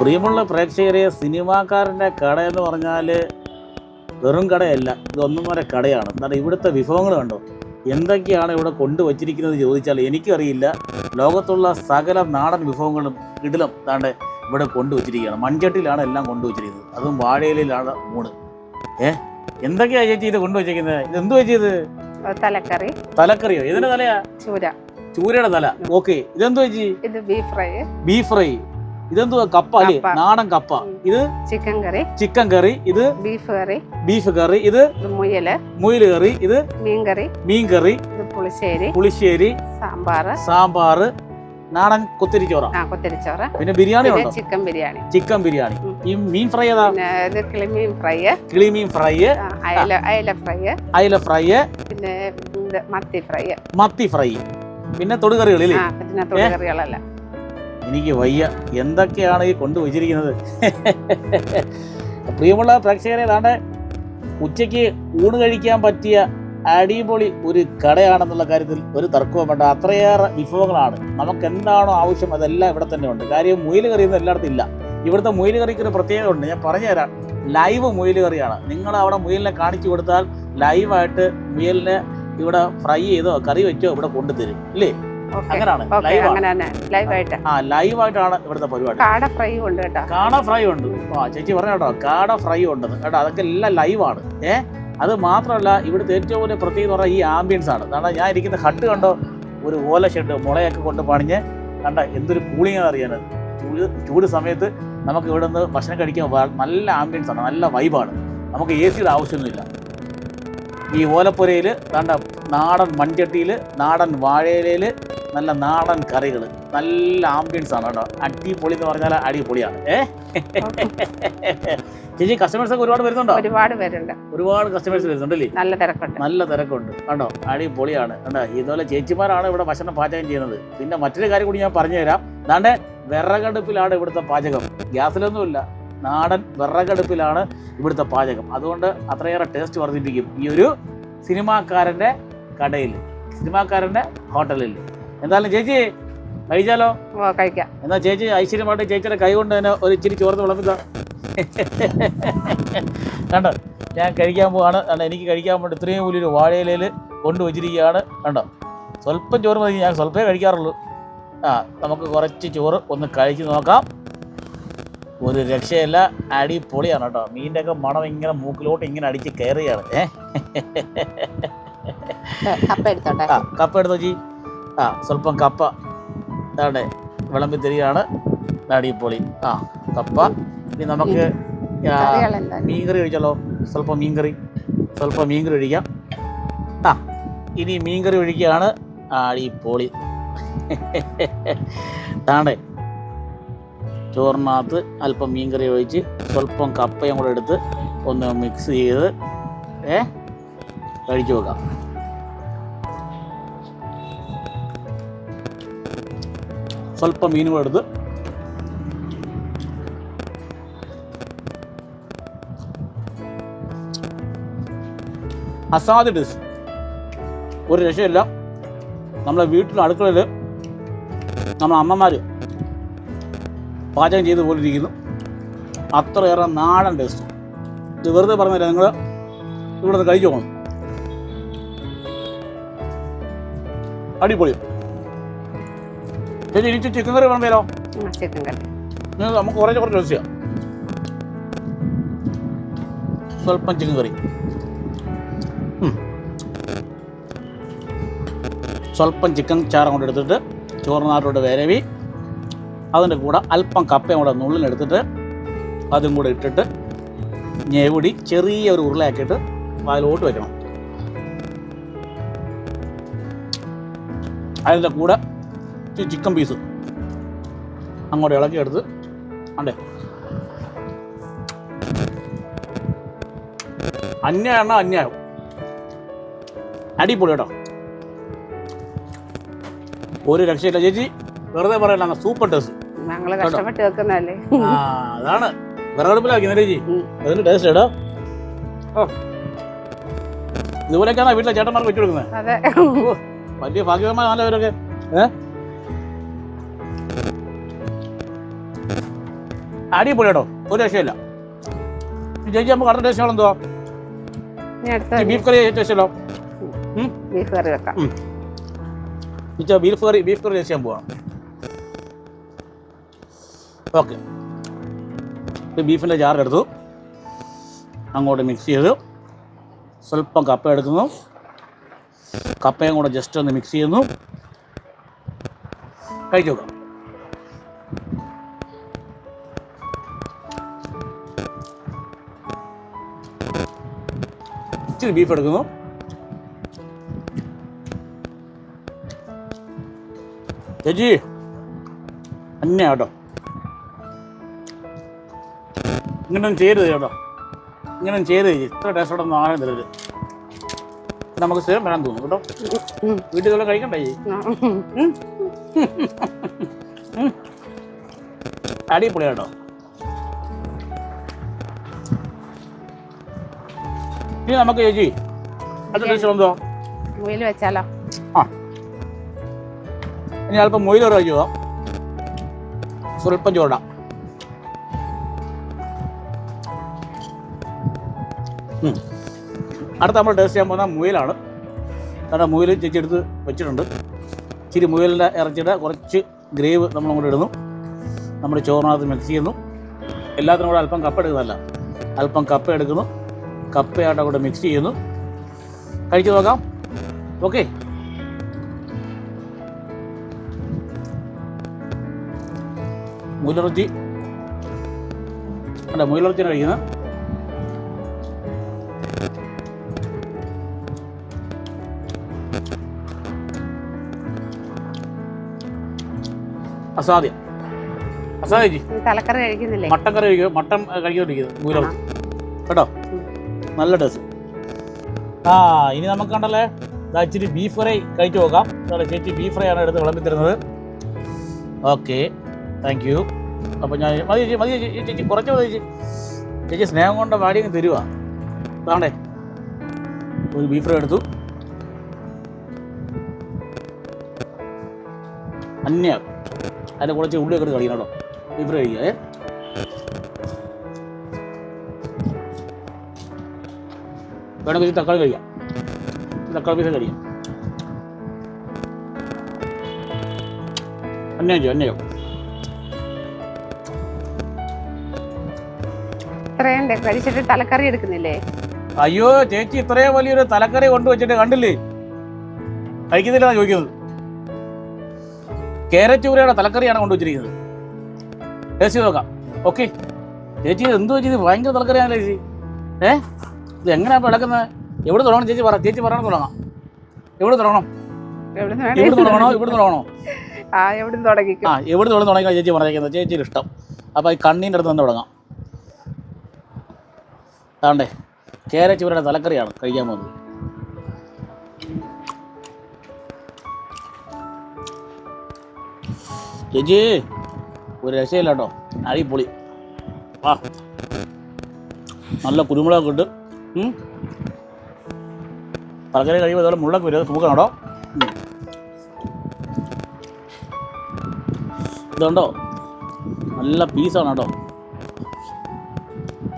പ്രിയമുള്ള പ്രേക്ഷകരെ സിനിമാക്കാരന്റെ കട എന്ന് പറഞ്ഞാൽ വെറും കടയല്ല. ഇതൊന്നും വരെ കടയാണ്. എന്താണ് ഇവിടുത്തെ വിഭവങ്ങൾ കണ്ടോ? എന്തൊക്കെയാണ് ഇവിടെ കൊണ്ടുവച്ചിരിക്കുന്നത് ചോദിച്ചാൽ എനിക്കറിയില്ല. ലോകത്തുള്ള സകല നാടൻ വിഭവങ്ങളും ഇടലും താണ്ട് ഇവിടെ കൊണ്ടുവച്ചിരിക്കുകയാണ്. മൺചട്ടിലാണ് എല്ലാം കൊണ്ടുവച്ചിരിക്കുന്നത്. അതും വാഴയിലാണ് മൂണ് ഏ? എന്തൊക്കെയാ ചേച്ചി ഇത് കൊണ്ടുവച്ചിരിക്കുന്നത്? ഇത് എന്ത് വെച്ചത് തലക്കറി. തലക്കറിയോ? ഇതിന് തലയാ? ചൂര. ചൂരയുടെ തല. ഓക്കെ ഇതെന്തോ ചേച്ചി? ഇത് ബീഫ് ഫ്രൈ ബീഫ് ഫ്രൈ ഇതെന്തുവാ? കപ്പ അല്ലേ? നാടൻ കപ്പ. ഇത്? ചിക്കൻ കറി ചിക്കൻ കറി ഇത്? ബീഫ് കറി ബീഫ് കറി ഇത്? മുയൽ മുയൽ കറി. ഇത്? മീൻ കറി. മീൻ കറി. ഇത് പുളിശ്ശേരി. പുളിശ്ശേരി. സാമ്പാർ സാമ്പാർ നാടൻ കൊത്തിരിച്ചോറ. കൊത്തിരിച്ചോറ. പിന്നെ ബിരിയാണി ചിക്കൻ ബിരിയാണി. ചിക്കൻ ബിരിയാണി. ഈ മീൻ ഫ്രൈ ഏതാ? ഇത് കിളിമീൻ ഫ്രൈ. കിളിമീൻ ഫ്രൈ. അയല അയല ഫ്രൈ. അയല ഫ്രൈ. പിന്നെ മത്തി ഫ്രൈ. മത്തി ഫ്രൈ. പിന്നെ തൊടുകറികളില്ലേ? പിന്നെ എനിക്ക് വയ്യ. എന്തൊക്കെയാണ് ഈ കൊണ്ടുവച്ചിരിക്കുന്നത് പ്രിയമുള്ള പ്രേക്ഷകരെ താണ്ടെ ഉച്ചയ്ക്ക് ഊണ് കഴിക്കാൻ പറ്റിയ അടിപൊളി ഒരു കടയാണെന്നുള്ള കാര്യത്തിൽ ഒരു തർക്കവും വേണ്ട. അത്രയേറെ വിഭവങ്ങളാണ്. നമുക്ക് എന്താണോ ആവശ്യം അതെല്ലാം ഇവിടെ തന്നെ ഉണ്ട്. കാര്യം മുയിൽ കറിയൊന്നും എല്ലായിടത്തും ഇല്ല. ഇവിടുത്തെ മുയിൽ കറിക്ക് ഒരു പ്രത്യേകത ഉണ്ട്. ഞാൻ പറഞ്ഞുതരാം. ലൈവ് മുയിൽ കറിയാണ്. നിങ്ങൾ അവിടെ മുയലിനെ കാണിച്ചു കൊടുത്താൽ ലൈവായിട്ട് മുയലിനെ ഇവിടെ ഫ്രൈ ചെയ്തോ കറി വെച്ചോ ഇവിടെ കൊണ്ടുതരും. ഇല്ലേ? അങ്ങനെയാണ് ലൈവായിട്ട് ആ. ലൈവായിട്ടാണ് ഇവിടുത്തെ പരിപാടി. കാട ഫ്രൈ ഉണ്ട് കേട്ടോ. കാട ഫ്രൈ ഉണ്ട്. ആ ചേച്ചി പറഞ്ഞ കേട്ടോ കാട ഫ്രൈ ഉണ്ട്. കേട്ടോ അതൊക്കെ എല്ലാം ലൈവാണ് ഏ? അത് മാത്രമല്ല ഇവിടുത്തെ ഏറ്റവും വലിയ പ്രത്യേകത എന്ന് പറഞ്ഞാൽ ഈ ആംബിയൻസ് ആണ്. കാരണം ഞാൻ ഇരിക്കുന്ന ഹട്ട് കണ്ടോ ഒരു ഓല ഷെഡ് മുളയൊക്കെ കൊണ്ട് പണിഞ്ഞ് കണ്ട എന്തൊരു കൂളിംഗ് അറിയാനത് ചൂട് ചൂട് സമയത്ത് നമുക്ക് ഇവിടെ നിന്ന് ഭക്ഷണം കഴിക്കാൻ നല്ല ആംബിയൻസ് ആണ് നല്ല വൈബാണ് നമുക്ക് എ സിയുടെ ആവശ്യമൊന്നുമില്ല. ഈ ഓലപ്പുരയിൽ കണ്ട നാടൻ മൺചട്ടിയിൽ നാടൻ വാഴയിലയിൽ നല്ല നാടൻ കറികൾ നല്ല ആംബിയൻസ് ആണ് കേട്ടോ. അടിപൊളി എന്ന് പറഞ്ഞാൽ അടിപൊളിയാണ് ഏ? ചേച്ചി കസ്റ്റമേഴ്സ് ഒക്കെ ഒരുപാട് വരുന്നുണ്ടോ? ഒരുപാട് പേരുണ്ട്. ഒരുപാട് കസ്റ്റമേഴ്സ് വരുന്നുണ്ടല്ലേ നല്ല തിരക്കുണ്ട്. നല്ല തിരക്കുണ്ട്. കണ്ടോ? അടിപൊളിയാണ്. കണ്ടോ? ഇതുപോലെ ചേച്ചിമാരാണ് ഇവിടെ ഭക്ഷണം പാചകം ചെയ്യുന്നത്. പിന്നെ മറ്റൊരു കാര്യം കൂടി ഞാൻ പറഞ്ഞുതരാം. അതാണ്ട് വിറകടുപ്പിലാണ് ഇവിടുത്തെ പാചകം. ഗ്യാസിലൊന്നുമില്ല. നാടൻ വിറകടുപ്പിലാണ് ഇവിടുത്തെ പാചകം. അതുകൊണ്ട് അത്രയേറെ ടേസ്റ്റ് വർദ്ധിപ്പിക്കും ഈ ഒരു സിനിമാക്കാരന്റെ കടയിൽ സിനിമാക്കാരന്റെ ഹോട്ടലിൽ എന്തായാലും ചേച്ചി കഴിച്ചാലോ? കഴിക്കാം. എന്നാ ചേച്ചി ഐശ്വര്യമായിട്ട് ചേച്ചിയുടെ കൈ കൊണ്ട് തന്നെ ഒരു ഇച്ചിരി ചോർന്ന് വിളമ്പിത. കണ്ടോ? ഞാൻ കഴിക്കാൻ പോവാണ്. കണ്ടോ എനിക്ക് കഴിക്കാൻ വേണ്ടി ഇത്രയും വലിയൊരു വാഴയിലയിൽ കൊണ്ടുവച്ചിരിക്കുകയാണ് കണ്ടോ? സ്വല്പം ചോറ് മതി. ഞാൻ സ്വല്പമേ കഴിക്കാറുള്ളൂ. ആ നമുക്ക് കുറച്ച് ചോറ് ഒന്ന് കഴിച്ച് നോക്കാം. ഒരു രക്ഷയല്ല. അടിപൊളിയാണ് കേട്ടോ. മീന്റെ ഒക്കെ മണം ഇങ്ങനെ മൂക്കിലോട്ട് ഇങ്ങനെ അടിച്ച് ഏ? കപ്പ ആ കപ്പ എടുത്തോ ജി? ആ സ്വല്പം കപ്പ. ഇതാണ്ടെ വിളമ്പി തരികയാണ്. അടിപൊളി ആ കപ്പ. ഇനി നമുക്ക് മീൻകറി ഒഴിച്ചല്ലോ സ്വല്പം മീൻകറി. സ്വല്പം മീൻകറി ഒഴിക്കാം. ആ ഇനി മീൻകറി ഒഴിക്കുകയാണ്. അടിപൊളി താണ്ടേ ചോറിനകത്ത് അല്പം മീൻകറി ഒഴിച്ച് സ്വല്പം കപ്പയും കൂടെ എടുത്ത് ഒന്ന് മിക്സ് ചെയ്ത് ഏ കഴിച്ചു വെക്കാം സ്വല്പം മീൻ കൂടെ എടുത്ത് അസാധ്യ ടേസ്റ്റ് ഒരു രക്ഷയില്ല. നമ്മളെ വീട്ടിലെ അടുക്കളയിൽ നമ്മളെ അമ്മമാർ പാചകം ചെയ്ത് പോലിരിക്കുന്നു. അത്രയേറെ നാടൻ ടേസ്റ്റ് ഇത് വെറുതെ പറഞ്ഞില്ല നിങ്ങൾ ഇവിടെ നിന്ന് കഴിച്ചു പോകണം അടിപൊളി. ചേച്ചി ഇനി ചിക്കൻ കറി വേണമല്ലോ? ചിക്കൻ കറി നമുക്ക് കുറച്ച് കുറച്ച് ടേസ്റ്റ് ചെയ്യാം. സ്വല്പം ചിക്കൻ കറി. സ്വല്പം ചിക്കൻ ചാറം കൊണ്ട് എടുത്തിട്ട് ചോറിനകത്തോട്ട് വരവി. അതിന്റെ കൂടെ അല്പം കപ്പയും കൂടെ നുള്ളിനെടുത്തിട്ട് അതും കൂടെ ഇട്ടിട്ട് ഞെവിടി ചെറിയ ഒരു ഉരുളയാക്കിയിട്ട് വായിലോട്ട് വെക്കണം. അതിന്റെ കൂടെ ചിക്കൻ പീസ് അങ്ങോട്ട് ഇളക്കിയെടുത്ത് അണ്ടേ അന്യായമാണ് അന്യായം. അടിപൊളി കേട്ടോ. ഒരു രക്ഷയില്ല. ചേച്ചി വെറുതെ പറയല്ല സൂപ്പർ ടേസ്റ്റ്. ഞങ്ങൾ കഷ്ടപ്പെട്ട് വെക്കുന്നല്ലേ ആ അതാണ്. വിറകടുപ്പിലാക്കി ഉം. ടേസ്റ്റ് കേട്ടോ ഓ. ഇതുപോലെയൊക്കെയാണ് വീട്ടിലെ ചേട്ടന്മാർക്ക് വെച്ചു കൊടുക്കുന്നത്? അതെ. വലിയ ഭാഗ്യവാന്മാരല്ല ഇവരൊക്കെ ഏ? അടിപൊളി കേട്ടോ ഒരു രക്ഷയില്ല. ചേച്ചി നമുക്ക് അടുത്ത ടേസ്റ്റ് എന്തുവാ ഇനി അടുത്ത ബീഫ് കറി. ടേസ്റ്റല്ലോ ബീഫ് കറി വെക്കാം. Beef curry beef curry taste ചെയ്യാൻ പോവാണ്. ഓക്കെ. ബീഫിന്റെ ജാറെടുത്തു അങ്ങോട്ട് മിക്സ് ചെയ്തു. സ്വല്പം കപ്പ എടുക്കുന്നു. കപ്പയും കൂടെ ജസ്റ്റ് ഒന്ന് മിക്സ് ചെയ്യുന്നു. കഴിച്ചു നോക്കാം. ഇച്ചിരി ബീഫ് എടുക്കുന്നു. ചേച്ചി അന്നെ കേട്ടോ. ഇങ്ങനൊന്നും ചെയ്യരുത് കേട്ടോ ഇങ്ങനൊന്നും ചെയ്യരുത്. ചേച്ചി ഇത്ര ടേസ്റ്റോടെ ഒന്നും ആഹാരം തരരുത്. നമുക്ക് സ്ഥിരം വരാൻ തോന്നും കേട്ടോ. തന്നെ കഴിക്കണ്ടേ. അടിപൊളി കേട്ടോ ഇനി നമുക്ക് ചേച്ചി അടുത്ത ടേസ്റ്റ് എന്തോ മുയിൽ വെച്ചാലോ? ആ. ഇനി അല്പം മൊയിലോറ് കഴിക്കുക സ്വല്പം ചോടാം അടുത്ത നമ്മൾ ടേസ്റ്റ് ചെയ്യാൻ പോകുന്ന മുയലാണ്. കാരണം മുയൽ ചെച്ചെടുത്ത് വെച്ചിട്ടുണ്ട്. ഇച്ചിരി മുയലിന്റെ ഇറച്ചിയുടെ കുറച്ച് ഗ്രേവ് നമ്മൾ അങ്ങോട്ട് ഇടുന്നു. നമ്മൾ ചോറിനകത്ത് മിക്സ് ചെയ്യുന്നു. എല്ലാത്തിനും കൂടെ അല്പം കപ്പ എടുക്കുന്നതല്ല അല്പം കപ്പ എടുക്കുന്നു. കപ്പയായിട്ട് അങ്ങോട്ട് മിക്സ് ചെയ്യുന്നു. കഴിച്ചു നോക്കാം. ഓക്കെ മുയിലിറച്ചി. അല്ല മുയലിറച്ചി കഴിക്കുന്നത്. അസാധ്യം. അസാധ്യം ചേച്ചി ഈ തലക്കറി കഴിക്കുന്നില്ലേ? മട്ടൻ കറി കഴിക്കുക മട്ടൻ കഴിക്കൊണ്ടിരിക്കുന്നത് മുയിലിറച്ചി കേട്ടോ? നല്ല ടേസ്റ്റ്. ആ ഇനി നമുക്ക് കണ്ടല്ലേ? ഇതാ ഇച്ചിരി ബീഫ് ഫ്രൈ കഴിച്ചു നോക്കാം. ചേച്ചി ബീഫ് ഫ്രൈ ആണ് എടുത്ത് വിളമ്പി തരുന്നത്. ഓക്കെ താങ്ക് യു അപ്പോൾ ഞാൻ മതി ചേച്ചി മതി ചേച്ചി ചേച്ചി കുറച്ച് മതി ചേച്ചി ചേച്ചി സ്നേഹം കൊണ്ട വാടി അങ്ങ് തരുവാ. താണ്ടേ ഒരു ബീഫ് ഫ്രൈ എടുത്തു. അന്യ അതിന്റെ കുറച്ച് ഉള്ളിയൊക്കെ എടുത്ത് കളിക്കണം കേട്ടോ. ഇവർ കഴിക്കുക ഏ? വേണമെങ്കിൽ തക്കാളി കഴിക്കാം. തക്കാളി പീസ് കഴിക്കാം. അന്നയോ അന്നയോ ഇത്രയുണ്ട്. കഴിച്ചിട്ട് തലക്കറി എടുക്കുന്നില്ലേ? അയ്യോ ചേച്ചി ഇത്രയും വലിയൊരു തലക്കറി കൊണ്ടുവച്ചിട്ട് കണ്ടില്ലേ? കഴിക്കുന്നില്ല ചോദിക്കുന്നത്. കേരറ്റ് തലക്കറിയാണ് കൊണ്ടുവച്ചിരിക്കുന്നത്. ടേസ്റ്റ് ചെയ്ത് നോക്കാം. ഓക്കെ. ചേച്ചി ഇത് എന്ത് ചേച്ചി? ഭയങ്കര തലക്കറിയാണല്ലോ ചേച്ചി? ഏ? ഇത് എങ്ങനെയാ ഇപ്പോൾ ഇടക്കുന്നത് എവിടെ തുടങ്ങണം ചേച്ചി? പറ ചേച്ചി പറയണം തുടങ്ങാം. എവിടെ തുടങ്ങണം? എവിടെ ഇവിടെ തുടങ്ങണോ? ഇവിടെ തുടങ്ങണോ? ആ എവിടുന്ന് തുടങ്ങിക്കും? ആ എവിടെ തുടങ്ങി ചേച്ചി പറഞ്ഞേക്കുന്നത്? ചേച്ചിയുടെ ഇഷ്ടം. അപ്പോൾ ഈ കണ്ണീന്റെ അടുത്ത് തന്നെ തുടങ്ങാം. അതാണ്ടേ കേരറ്റ് ഇവരുടെ തലക്കറിയാണ് കഴിക്കാൻ പോകുന്നത്. ചേച്ചി ഒരു രക്ഷയില്ല കേട്ടോ അടിപൊളി. ആ നല്ല കുരുമുളകൊക്കെ ഇട്ട് ഉം. തലക്കറി കഴിയുമ്പോൾ അതുപോലെ മുള്ളൊക്കെ വരും. തൂക്കണം കേട്ടോ ഇതുണ്ടോ? നല്ല പീസാണ് കേട്ടോ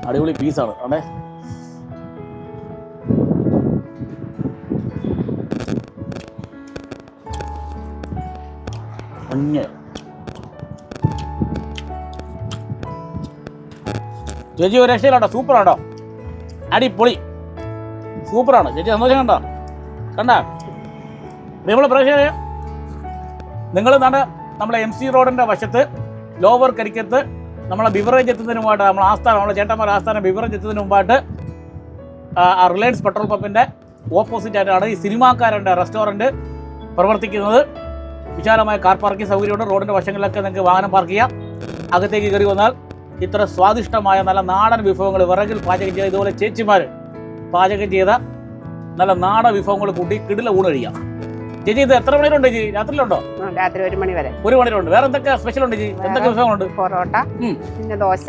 അടിപൊളി പീസാണ്. അവിടെ മഞ്ഞ. ചേച്ചി ഒരു രക്ഷയിലാട്ടോ സൂപ്പറാണോ അടിപൊളി. സൂപ്പറാണ് ചേച്ചി സന്തോഷം കണ്ടോ? കണ്ട? നമ്മൾ പ്രേക്ഷകരെ നിങ്ങൾ നാട് നമ്മളെ എം സി റോഡിന്റെ വശത്ത് ലോവർ കരിക്കത്ത് നമ്മളെ ബിവറേജ് എത്തുന്നതിന് മുമ്പായിട്ട് നമ്മളെ ആസ്ഥാനം നമ്മളെ ചേട്ടന്മാർ ആസ്ഥാനം ബിവറേജ് എത്തുന്നതിന് മുമ്പായിട്ട് ആ റിലയൻസ് പെട്രോൾ പമ്പിന്റെ ഓപ്പോസിറ്റ് ആയിട്ടാണ് ഈ സിനിമാക്കാരന്റെ റെസ്റ്റോറന്റ് പ്രവർത്തിക്കുന്നത്. വിശാലമായ കാർ പാർക്കിംഗ് സൗകര്യമുണ്ട്. റോഡിന്റെ വശങ്ങളിലൊക്കെ നിങ്ങൾക്ക് വാഹനം പാർക്ക് ചെയ്യാം. അകത്തേക്ക് കയറി വന്നാൽ ഇത്ര സ്വാദിഷ്ടമായ നല്ല നാടൻ വിഭവങ്ങൾ വിറകിൽ പാചകം ചെയ്ത ഇതുപോലെ ചേച്ചിമാർ പാചകം ചെയ്ത നല്ല നാടൻ വിഭവങ്ങൾ കൂട്ടി കിടില ഊണ് കഴിയാം. ചേച്ചി ഇത് എത്ര മണിയിലുണ്ട് ചേച്ചി? രാത്രിയിലുണ്ടോ? രാത്രി ഒരു മണി വരെ. ഒരു മണിയിലുണ്ട് വേറെ എന്തൊക്കെ സ്പെഷ്യൽ ഉണ്ട് ചേച്ചി? എന്തൊക്കെ വിഭവങ്ങളുണ്ട്? പൊറോട്ട പിന്നെ ദോശ.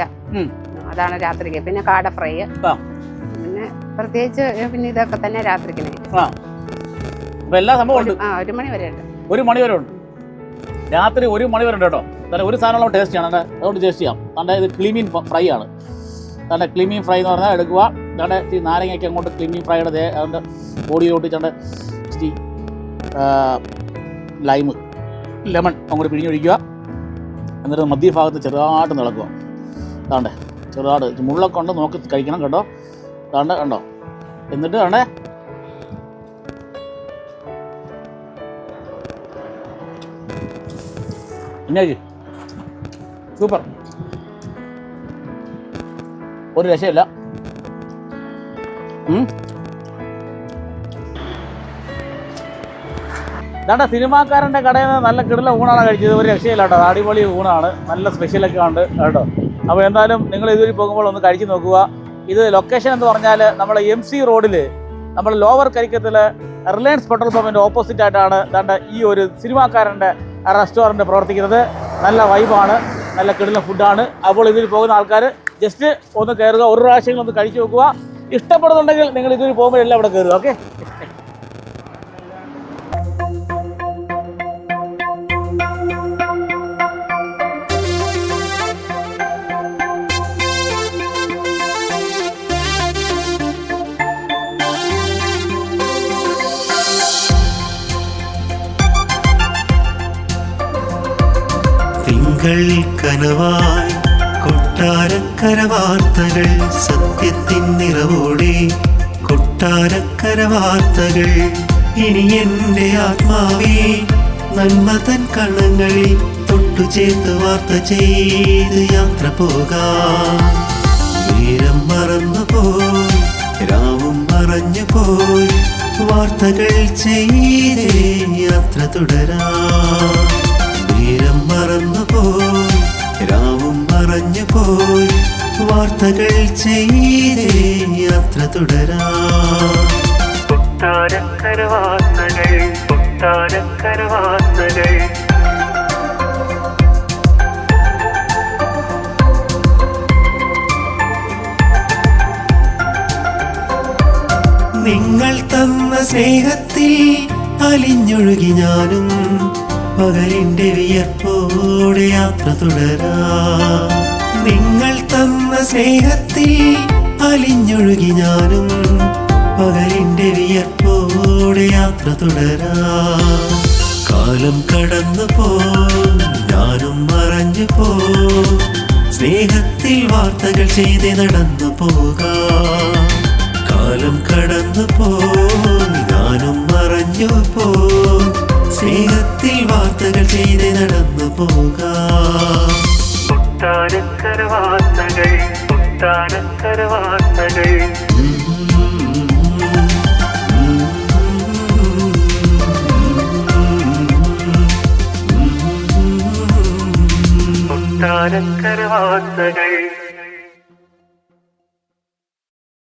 അതാണ് രാത്രിക്ക്. പിന്നെ കാട ഫ്രൈ. പിന്നെ പ്രത്യേകിച്ച് പിന്നെ ഇതൊക്കെ തന്നെ രാത്രിക്ക്. ആ. എല്ലാ സംഭവം ഉണ്ട്. ആ ഒരു മണി വരെ ഉണ്ട് ഒരു മണി വരെ ഉണ്ട്. രാത്രി ഒരു മണി വരെ ഉണ്ട് കേട്ടോ. നല്ല ഒരു സാധനം ടേസ്റ്റ് ചെയ്യണം അതുകൊണ്ട് ടേസ്റ്റ് ചെയ്യാം. അതാണ്ട് ഇത് ക്ലിമീൻ ഫ്രൈ ആണ്. അതാണ്ട് ക്ലിമീൻ ഫ്രൈ എന്ന് പറഞ്ഞാൽ എടുക്കുക. അതാണ്ട് ഈ നാരങ്ങയ്ക്ക് അങ്ങോട്ട് ക്ലിമീൻ ഫ്രൈയുടെ ദേ അതിന്റെ ബോഡിയിലോട്ട് ചണ്ട ഇച്ചിരി ലൈമ് ലെമൺ അങ്ങോട്ട് പിഴിഞ്ഞൊഴിക്കുക എന്നിട്ട് മധ്യഭാഗത്ത് ചെറുതായിട്ട് നിളക്കുക. അതാണ്ട് ചെറുതായിട്ട് മുള്ളൊക്കെ ഉണ്ട്. നോക്കി കഴിക്കണം കേട്ടോ. അതാണ്ട് കണ്ടോ? എന്നിട്ട് വേണ്ടേ ഇന്നേക്ക്. സൂപ്പർ. ഒരു രക്ഷയില്ല. ഉം. ദാണ്ട സിനിമാക്കാരന്റെ കടയിൽ നിന്ന് നല്ല കിടല ഊണാണ് കഴിച്ചത്. ഒരു രക്ഷയില്ല കേട്ടോ. അടിപൊളി ഊണാണ്. നല്ല സ്പെഷ്യലൊക്കെ ഉണ്ട് കേട്ടോ. അപ്പോൾ എന്തായാലും നിങ്ങൾ ഇതുവഴി പോകുമ്പോൾ ഒന്ന് കഴിച്ചു നോക്കുക. ഇത് ലൊക്കേഷൻ എന്ന് പറഞ്ഞാൽ നമ്മുടെ എം സി റോഡിൽ നമ്മൾ ലോവർ കരിക്കത്തിൽ റിലയൻസ് പെട്രോൾ പമ്പിന്റെ ഓപ്പോസിറ്റ് ആയിട്ടാണ് ദാണ്ട ഈ ഒരു സിനിമാക്കാരന്റെ റെസ്റ്റോറന്റ് പ്രവർത്തിക്കുന്നത്. നല്ല വൈബാണ് നല്ല കിടുന്ന ഫുഡാണ് അപ്പോൾ ഇതിൽ പോകുന്ന ആൾക്കാർ ജസ്റ്റ് ഒന്ന് കയറുക ഒരു പ്രാവശ്യം ഒന്ന് കഴിച്ചു നോക്കുക. ഇഷ്ടപ്പെടുന്നുണ്ടെങ്കിൽ നിങ്ങൾ ഇതിൽ പോകുമ്പോഴെല്ലാം അവിടെ കയറുക ഓക്കെ കനവായി കൊട്ടാരക്കര വാർത്തകൾ സത്യത്തിൻ നിറവോടെ. കൊട്ടാരക്കര വാർത്തകൾ ഇനി എന്റെ ആത്മാവേ നന്മതൻ തൊട്ടു ചേർത്ത് വാർത്ത ചെയ്ത് യാത്ര പോകാം. മറന്നു പോയി രാവും മറഞ്ഞു പോയി വാർത്തകൾ ചെയ്തേ യാത്ര തുടരാം. നേരം മറന്നു മറഞ്ഞു പോയി. വാർത്തകൾ ചെയ്തേ യാത്ര തുടരാം. വാർത്തകൾ വാർത്തകൾ. നിങ്ങൾ തന്ന സ്നേഹത്തിൽ അലിഞ്ഞൊഴുകി ഞാനും പകലിന്റെ വിയർപ്പോടെ യാത്ര തുടരാ. നിങ്ങൾ തന്ന സ്നേഹത്തിൽ അലിഞ്ഞൊഴുകി ഞാനും പകലിന്റെ വിയർപ്പോടെ യാത്ര തുടരാ. കാലം കടന്നു പോ ഞാനും മറഞ്ഞു പോ സ്നേഹത്തിൽ വാർത്തകൾ ചെയ്ത് നടന്നു പോകാം. കാലം കടന്നു പോ ഞാനും മറഞ്ഞു പോ സ്നേഹത്തിൽ വാർത്തകൾ ചെയ്ത് നടന്നു പോകാം. കൊട്ടാരക്കര വാർത്തകൾ കൊട്ടാരക്കര വാർത്തകൾ.